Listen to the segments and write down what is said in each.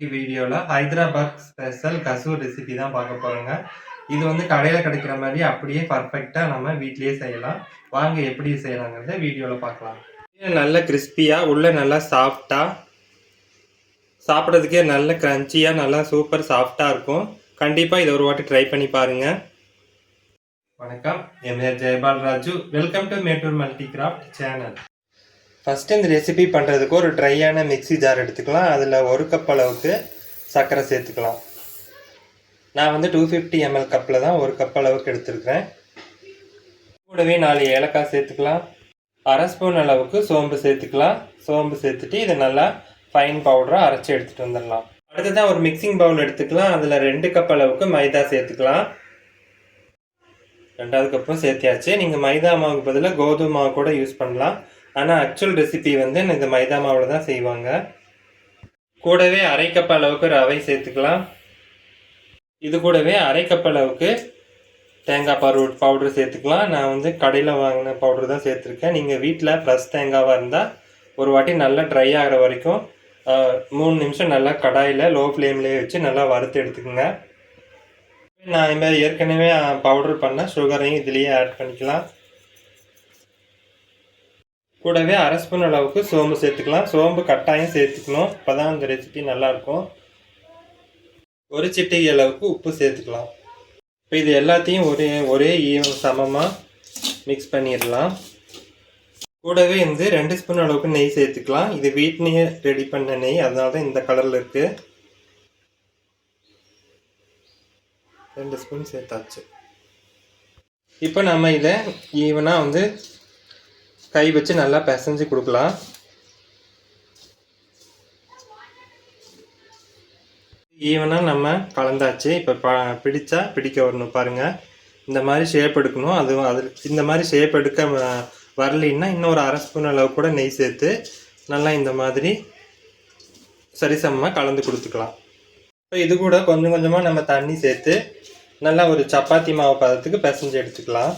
வீடியோவில் Hyderabad special Kasur recipe தான் பார்க்க போகிறோங்க இது வந்து கடையில் கிடைக்கிற மாதிரி அப்படியே பர்ஃபெக்டாக நம்ம வீட்லேயே செய்யலாம். வாங்க எப்படி செய்யலாங்கிறத வீடியோவில் பார்க்கலாம். நல்ல கிறிஸ்பியாக உள்ளே நல்லா சாஃப்டாக சாப்பிட்றதுக்கே நல்ல க்ரன்ச்சியாக நல்லா சூப்பர் சாஃப்டாக இருக்கும். கண்டிப்பாக இதை ஒரு வாட்டி ட்ரை பண்ணி பாருங்கள் வணக்கம். என் பேர் Jayapal Raju. Welcome to Mettur multi craft channel first இந்த ரெசிபி பண்ணுறதுக்கு ஒரு ட்ரையான மிக்ஸி ஜார் எடுத்துக்கலாம். அதில் ஒரு கப் அளவுக்கு சர்க்கரை சேர்த்துக்கலாம். நான் வந்து டூ ஃபிஃப்டி எம்எல் கப்பில் தான் ஒரு கப் அளவுக்கு எடுத்துருக்கிறேன். கூடவே நாலு ஏலக்காய் சேர்த்துக்கலாம். அரை ஸ்பூன் அளவுக்கு சோம்பு சேர்த்துக்கலாம். சோம்பு சேர்த்துட்டு இதை நல்லா ஃபைன் பவுடராக அரைச்சி எடுத்துகிட்டு வந்துடலாம். அடுத்ததான் ஒரு மிக்சிங் பவுல் எடுத்துக்கலாம். அதில் ரெண்டு கப் அளவுக்கு மைதா சேர்த்துக்கலாம். ரெண்டாவது கப்பும் சேர்த்தியாச்சு. நீங்கள் மைதா மாவுக்கு பதிலாக கோதுமை மாவு கூட யூஸ் பண்ணலாம். ஆனால் ஆக்சுவல் ரெசிபி வந்து இந்த மைதா மாவில் தான் செய்வாங்க. கூடவே அரை கப் அளவுக்கு ரவை சேர்த்துக்கலாம். இது கூடவே அரை கப் அளவுக்கு தேங்காய் பரு பவுடர் சேர்த்துக்கலாம். நான் வந்து கடையில் வாங்கின பவுடர் தான் சேர்த்துருக்கேன். நீங்கள் வீட்டில் ஃப்ரெஷ் தேங்காவாக இருந்தால் ஒரு வாட்டி நல்லா ட்ரை ஆகிற வரைக்கும் மூணு நிமிஷம் நல்லா கடாயில் லோ ஃப்ளேம்லேயே வச்சு நல்லா வறுத்து எடுத்துக்கோங்க. நான் இது மாதிரி ஏற்கனவே பவுடர் பண்ண சுகரையும் இதுலேயே ஆட் பண்ணிக்கலாம். கூடவே அரை ஸ்பூன் அளவுக்கு சோம்பு சேர்த்துக்கலாம். சோம்பு கட்டாயம் சேர்த்துக்கணும். அப்போ தான் அந்த ரெசிபி நல்லாயிருக்கும். ஒரு சிட்டிகை அளவுக்கு உப்பு சேர்த்துக்கலாம். இப்போ இது எல்லாத்தையும் ஒரே ஒரே ஈவன் சமமாக மிக்ஸ் பண்ணிடலாம். கூடவே வந்து ரெண்டு ஸ்பூன் அளவுக்கு நெய் சேர்த்துக்கலாம். இது வீட்லேயே ரெடி பண்ண நெய். அதனால தான் இந்த கலரில் இருக்குது ரெண்டு ஸ்பூன் சேர்த்தாச்சு. இப்போ நம்ம இதை ஈவனாக வந்து கை வச்சு நல்லா பிசைஞ்சு கொடுக்கலாம். ஈவனாக நம்ம கலந்தாச்சு. இப்போ ப பிடிச்சா பிடிக்க வரணும் பாருங்கள் இந்த மாதிரி ஷேப் எடுக்கணும். அது அது இந்த மாதிரி ஷேப் எடுக்க வரலின்னா வரலைன்னா இன்னும் ஒரு அரை ஸ்பூன் அளவு கூட நெய் சேர்த்து நல்லா இந்த மாதிரி சரிசமமாக கலந்து கொடுத்துக்கலாம். இப்போ இது கூட கொஞ்சம் கொஞ்சமாக நம்ம தண்ணி சேர்த்து நல்லா ஒரு சப்பாத்தி மாவு பதத்துக்கு பிசைஞ்சு எடுத்துக்கலாம்.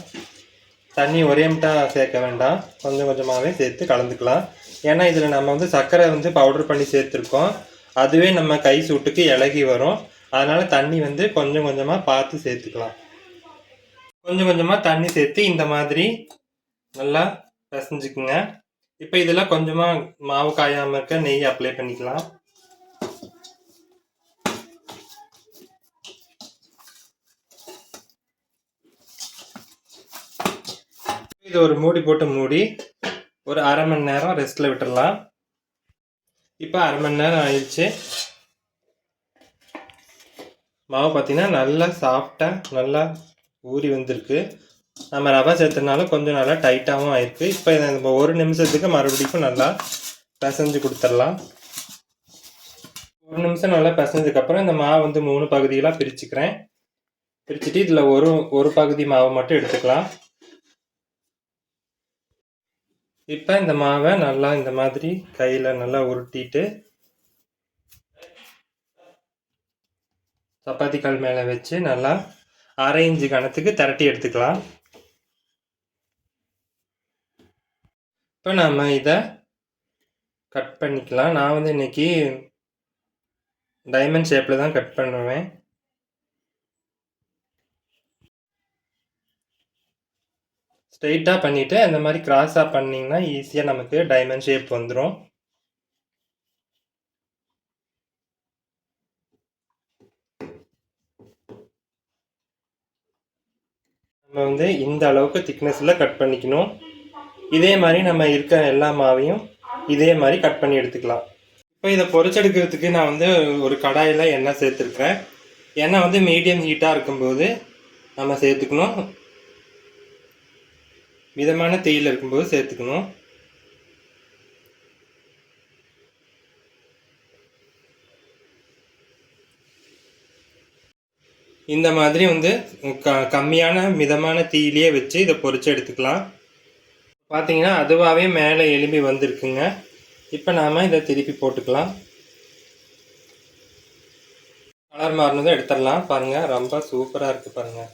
தண்ணி ஒரே முட்டாக சேர்க்க வேண்டாம். கொஞ்சம் கொஞ்சமாகவே சேர்த்து கலந்துக்கலாம். ஏன்னா இதில் நம்ம வந்து சர்க்கரை வந்து பவுடர் பண்ணி சேர்த்துருக்கோம். அதுவே நம்ம கை சூட்டுக்கு இலகி வரும். அதனால் தண்ணி வந்து கொஞ்சம் கொஞ்சமாக பார்த்து சேர்த்துக்கலாம். கொஞ்சம் கொஞ்சமாக தண்ணி சேர்த்து இந்த மாதிரி நல்லா பிசைஞ்சுக்குங்க. இப்போ இதெல்லாம் கொஞ்சமாக மாவு காயாமல் இருக்க நெய் அப்ளை பண்ணிக்கலாம். இது ஒரு மூடி போட்டு மூடி ஒரு அரை மணி நேரம் ரெஸ்ட்டில் விட்டுறலாம். இப்போ அரை மணி நேரம் ஆயிடுச்சு. மாவு பார்த்தீங்கன்னா நல்லா சாஃப்டாக நல்லா ஊறி வந்திருக்கு. நம்ம ரவை சேர்த்தனால கொஞ்சம் நல்லா டைட்டாகவும் ஆயிருக்கு. இப்போ இதை நம்ம ஒரு நிமிஷத்துக்கு மறுபடியும் நல்லா பிசைஞ்சு கொடுத்துடலாம். ஒரு நிமிஷம் நல்லா பிசைஞ்சதுக்கப்புறம் இந்த மாவு வந்து மூணு பகுதிகளாக பிரிச்சுக்கிறேன். பிரிச்சுட்டு இதில் ஒரு ஒரு பகுதி மாவு மட்டும் எடுத்துக்கலாம். இப்போ இந்த மாவை நல்லா இந்த மாதிரி கையில் நல்லா உருட்டிட்டு சப்பாத்தி கல் மேலே வச்சு நல்லா அரை இன்ச்சு கணத்துக்கு திரட்டி எடுத்துக்கலாம். இப்போ நம்ம இதை கட் பண்ணிக்கலாம். நான் வந்து இன்னைக்கு டைமண்ட் ஷேப்பில் தான் கட் பண்ணுவேன். ஸ்ட்ரெயிட்டாக பண்ணிவிட்டு அந்த மாதிரி கிராஸாக பண்ணிங்கன்னா ஈஸியாக நமக்கு டைமண்ட் ஷேப் வந்துடும் நம்ம வந்து இந்த அளவுக்கு திக்னஸில் கட் பண்ணிக்கணும். இதே மாதிரி நம்ம இருக்க எல்லா மாவையும் இதே மாதிரி கட் பண்ணி எடுத்துக்கலாம். இப்போ இதை பொறிச்செடுக்கிறதுக்கு நான் வந்து ஒரு கடாயில் எண்ணெய் சேர்த்துருக்கேன் எண்ணெய் வந்து மீடியம் ஹீட்டாக இருக்கும்போது நம்ம சேர்த்துக்கணும். மிதமான தேயில இருக்கும்போது சேர்த்துக்கணும். இந்த மாதிரி வந்து க கம்மியான மிதமான தீயிலேயே வச்சு இதை பொறிச்சு எடுத்துக்கலாம். பார்த்தீங்கன்னா அதுவாகவே மேலே எலும்பி வந்திருக்குங்க. இப்போ நாம் இதை திருப்பி போட்டுக்கலாம். கலர் மாறினதும் எடுத்துடலாம். பாருங்கள் ரொம்ப சூப்பராக இருக்குது பாருங்கள்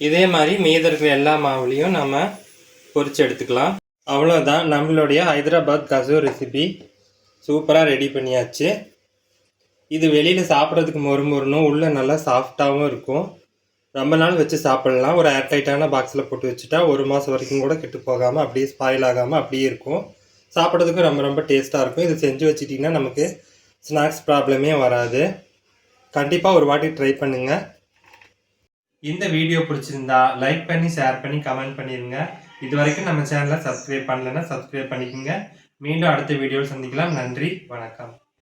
இதே மாதிரி மீத இருக்கிற எல்லா மாவுலேயும் நம்ம பொறிச்சு எடுத்துக்கலாம். அவ்வளோதான் நம்மளுடைய ஹைதராபாத் கசூர் ரெசிபி சூப்பராக ரெடி பண்ணியாச்சு. இது வெளியில் சாப்பிட்றதுக்கு மொறு மொறுனும் உள்ளே நல்லா சாஃப்டாகவும் இருக்கும். ரொம்ப நாள் வச்சு சாப்பிட்லாம். ஒரு ஏர்டைட்டான பாக்ஸில் போட்டு வச்சுட்டா ஒரு மாதம் வரைக்கும் கூட கெட்டு போகாமல் அப்படியே ஸ்பாயில் ஆகாமல் அப்படியே இருக்கும். சாப்பிட்றதுக்கும் ரொம்ப ரொம்ப டேஸ்ட்டாக இருக்கும். இது செஞ்சு வச்சிட்டிங்கன்னா நமக்கு ஸ்நாக்ஸ் ப்ராப்ளமே வராது. கண்டிப்பாக ஒரு வாட்டி ட்ரை பண்ணுங்கள் இந்த வீடியோ பிடிச்சிருந்தா லைக் பண்ணி ஷேர் பண்ணி கமெண்ட் பண்ணிடுங்க இது வரைக்கும் நம்ம சேனலை சப்ஸ்கிரைப் பண்ணலைன்னா சப்ஸ்கிரைப் பண்ணிக்கோங்க. மீண்டும் அடுத்த வீடியோவில் சந்திக்கலாம். நன்றி வணக்கம்.